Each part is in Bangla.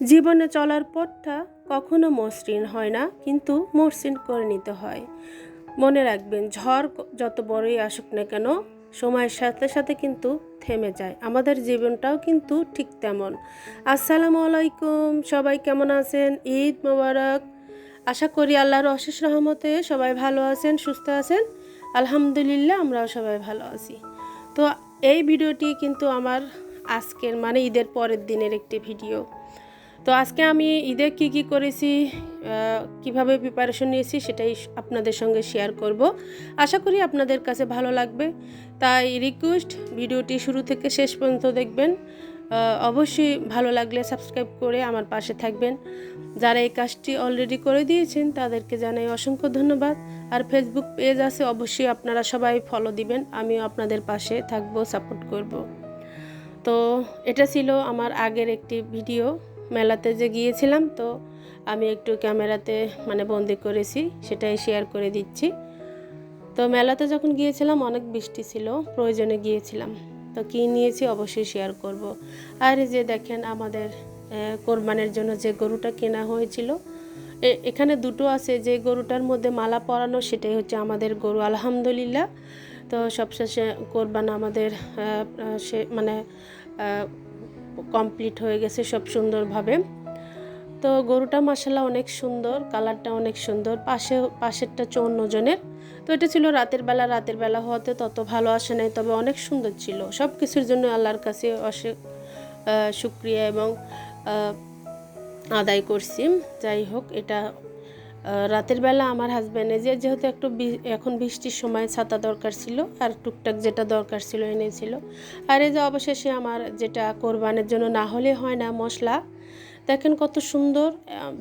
জীবনে চলার পথটা কখনো মসৃণ হয় না, কিন্তু মসৃণ করে নিতে হয়। মনে রাখবেন, ঝড় যত বড়ই আসুক না কেন, সময়ের সাথে সাথে কিন্তু থেমে যায়। আমাদের জীবনটাও কিন্তু ঠিক তেমন। আসসালামু আলাইকুম, সবাই কেমন আছেন? ঈদ মোবারক। আশা করি আল্লাহর অশেষ রহমতে সবাই ভালো আছেন, সুস্থ আছেন। আলহামদুলিল্লাহ, আমরাও সবাই ভালো আছি। তো এই ভিডিওটি কিন্তু আমার আজকের মানে ঈদের পরের দিনের একটি ভিডিও। তো আজকে আমি ঈদে কি কি করেছি কীভাবে প্রিপারেশন নিয়েছি সেটাই আপনাদের সঙ্গে শেয়ার করব। আশা করি আপনাদের কাছে ভালো লাগবে। তাই রিকোয়েস্ট ভিডিওটি শুরু থেকে শেষ পর্যন্ত দেখবেন। অবশ্যই ভালো লাগলে সাবস্ক্রাইব করে আমার পাশে থাকবেন। যারা এই কাজটি অলরেডি করে দিয়েছেন, তাদেরকে জানাই অসংখ্য ধন্যবাদ। আর ফেসবুক পেজ আছে, অবশ্যই আপনারা সবাই ফলো দিবেন। আমিও আপনাদের পাশে থাকব সাপোর্ট করব। তো এটা ছিল আমার আগের একটি ভিডিও মেলাতে যে গিয়েছিলাম, তো আমি একটু ক্যামেরাতে মানে বন্দি করেছি, সেটাই শেয়ার করে দিচ্ছি। তো মেলাতে যখন গিয়েছিলাম, অনেক বৃষ্টি ছিল, প্রয়োজনে গিয়েছিলাম। তো কী নিয়েছি অবশ্যই শেয়ার করব। আর যে দেখেন আমাদের কোরবানের জন্য যে গরুটা কেনা হয়েছিল এখানে দুটো আছে, যে গরুটার মধ্যে মালা পরানো, সেটাই হচ্ছে আমাদের গরু, আলহামদুলিল্লাহ। তো সবশেষে কোরবান আমাদের সে মানে কমপ্লিট হয়ে গেছে সব সুন্দরভাবে। তো গরুটা মাসাল্লাহ অনেক সুন্দর কালারটা অনেক সুন্দর পাশে পাশেরটা চৌন্ন জনের। তো এটা ছিল রাতের বেলা রাতের বেলা হওয়াতে তত ভালো আসে নাই তবে অনেক সুন্দর ছিল। সব কিছুর জন্য আল্লাহর কাছে আহ, শুক্রিয়া এবং আদায় করছি। যাই হোক এটা রাতের বেলা আমার হাজব্যান্ডে যে যেহেতু একটু এখন বৃষ্টির সময় ছাতা দরকার ছিল আর টুকটাক যেটা দরকার ছিল এনেছিল আর এই যে অবশেষে আমার যেটা কোরবানের জন্য না হলে হয় না মশলা, দেখেন কত সুন্দর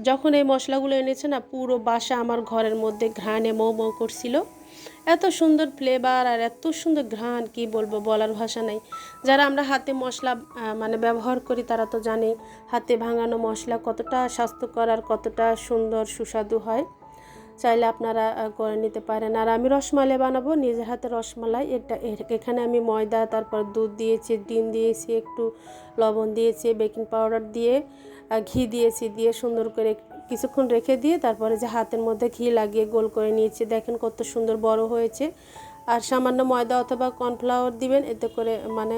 যখন এই মশলাগুলো এনেছে না পুরো বাসা আমার ঘরের মধ্যে ঘ্রাণে মৌ মৌ করছিল। এত সুন্দর ফ্লেভার আর এত সুন্দর ঘ্রাণ, কি বলব বলার ভাষা নাই। যারা আমরা হাতে মশলা মানে ব্যবহার করি তারা তো জানে হাতে ভাঙানো মশলা কতটা স্বাস্থ্যকর আর কতটা সুন্দর, সুস্বাদু হয়। চাইলে আপনারা করে নিতে পারেন। আর আমি রসমালাই বানাবো, নিজের হাতে রসমালাই। এটা এখানে আমি ময়দা, তারপর দুধ দিয়েছি, ডিম দিয়েছি, একটু লবণ দিয়েছি বেকিং পাউডার দিয়ে ঘি দিয়েছি, দিয়ে সুন্দর করে কিছুক্ষণ রেখে দিয়ে তারপরে যে হাতের মধ্যে ঘি লাগিয়ে গোল করে নিয়েছি। দেখেন কত সুন্দর বড় হয়েছে। আর সামান্য ময়দা অথবা কর্নফ্লাওয়ার দিবেন এতে করে মানে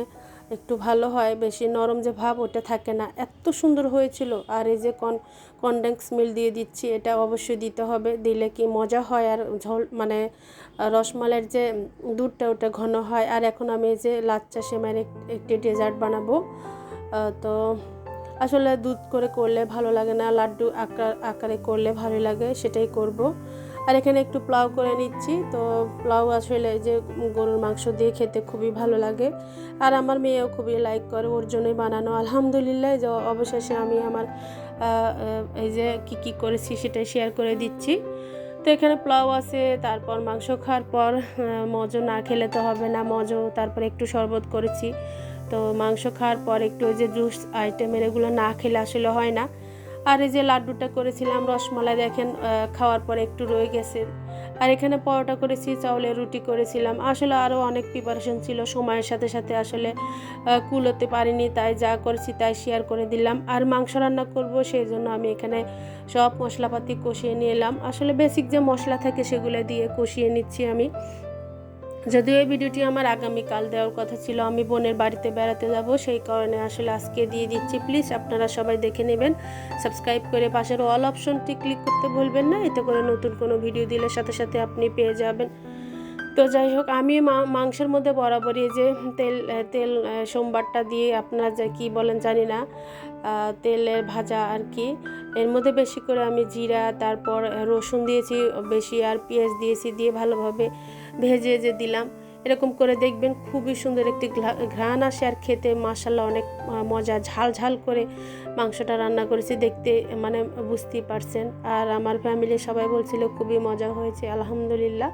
একটু ভালো হয় বেশি নরম যে ভাব ওটা থাকে না। এত সুন্দর হয়েছিল। আর এই যে কন কনডেন্স মিল দিয়ে দিচ্ছি এটা অবশ্যই দিতে হবে। দিলে কি মজা হয় আর ঝোল মানে আহ, রসমালাইয়ের যে দুধটা ওটা ঘন হয়। আর এখন আমি এই যে লাচ্চা সেমাইয়ের একটি ডেজার্ট বানাবো। তো আসলে দুধ করে করলে ভালো লাগে না, লাড্ডু আকার, আকারে করলে ভালো লাগে, সেটাই করব। আর এখানে একটু পোলাও করে নিচ্ছি। তো পোলাও আসলে যে গরুর মাংস দিয়ে খেতে খুবই ভালো লাগে। আর আমার মেয়েও খুবই লাইক করে, ওর জন্যই বানানো। আলহামদুলিল্লাহ যে অবশেষে আমি আমার এই যে কি কি করেছি সেটাই শেয়ার করে দিচ্ছি। তো এখানে পোলাও আছে, তারপর মাংস খাওয়ার পর মজো না খেলে তো হবে না, মজো, তারপর একটু শরবত করেছি। তো মাংস খাওয়ার পর একটু ওই যে জুস আইটেমের এগুলো না খেলে আসলে হয় না। আর এই যে লাড্ডুটা করেছিলাম, রসমালাই দেখেন খাওয়ার পর একটু রয়ে গেছে। আর এখানে পরোটা করেছি, চাউলের রুটি করেছিলাম। আসলে আরও অনেক প্রিপারেশন ছিল, সময়ের সাথে সাথে আসলে কুলোতে পারিনি, তাই যা করেছি তাই শেয়ার করে দিলাম। আর মাংস রান্না করব, সেই জন্য আমি এখানে সব মশলাপাতি কষিয়ে নিয়ে এলাম। আসলে বেসিক যে মশলা থাকে সেগুলো দিয়ে কষিয়ে নিচ্ছি আমি। যদিও এই ভিডিওটি আমার আগামীকাল দেওয়ার কথা ছিল, আমি বোনের বাড়িতে বেড়াতে যাব, সেই কারণে আসলে আজকে দিয়ে দিচ্ছি। প্লিজ আপনারা সবাই দেখে নেবেন। সাবস্ক্রাইব করে পাশের অল অপশনটি ক্লিক করতে ভুলবেন না, এতে করে নতুন কোনো ভিডিও দিলে সাথে সাথে আপনি পেয়ে যাবেন। তো যাই হোক, আমি মাংসের মধ্যে বরাবরই যে তেল তেল সোমবারটা দিয়ে আপনারা যা কী বলেন জানি না তেলের ভাজা আর কি, এর মধ্যে বেশি করে আমি জিরা, তারপর রসুন দিয়েছি, বেশি আর পেঁয়াজ দিয়েছি, দিয়ে ভালোভাবে ভেজে যে দিলাম, এরকম করে দেখবেন খুবই সুন্দর একটি ঘ্রা- ঘ্রাণ আসে আর খেতে। মাসাল্লাহ অনেক মজা, ঝাল ঝাল করে মাংসটা রান্না করেছি দেখতে মানে বুঝতেই পারছেন। আর আমার ফ্যামিলির সবাই বলছিল খুবই মজা হয়েছে, আলহামদুলিল্লাহ।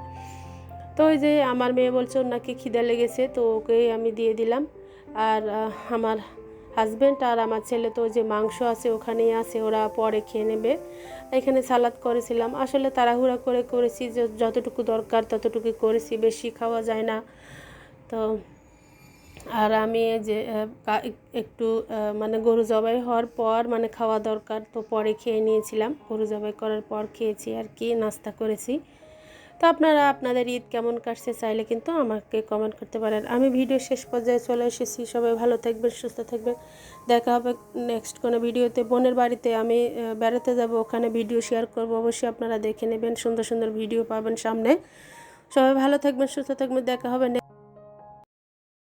তো ওই যে আমার মেয়ে বলছে, ওর নাকি খিদে লেগেছে, তো ওকেই আমি দিয়ে দিলাম। আর আমার হাজব্যান্ড আর আমার ছেলে তো যে মাংস আছে, ওখানেই আছে, ওরা পরে খেয়ে নেবে। এখানে সালাদ করেছিলাম। আসলে তাড়াহুড়া করে করেছি যতটুকু দরকার ততটুকু করেছি, বেশি খাওয়া যায় না। তো, আর আমি যে একটু মানে গরু জবাই হওয়ার পর মানে খাওয়া দরকার তো পরে খেয়ে নিয়েছিলাম। গরু জবাই করার পর খেয়েছি আর কি, নাস্তা করেছি। তো আপনারা আপনাদের ঈদ কেমন কাটছে চাইলে কিন্তু আমাকে কমেন্ট করতে পারেন। আমি ভিডিও শেষ পর্যায়ে চলে এসেছি। সবাই ভালো থাকবেন, সুস্থ থাকবেন। দেখা হবে নেক্সট কোনো ভিডিওতে বোনের বাড়িতে আমি বেড়াতে যাব। ওখানে ভিডিও শেয়ার করব। অবশ্যই আপনারা দেখে নেবেন। সুন্দর সুন্দর ভিডিও পাবেন সামনে। সবাই ভালো থাকবেন, সুস্থ থাকবেন। দেখা হবে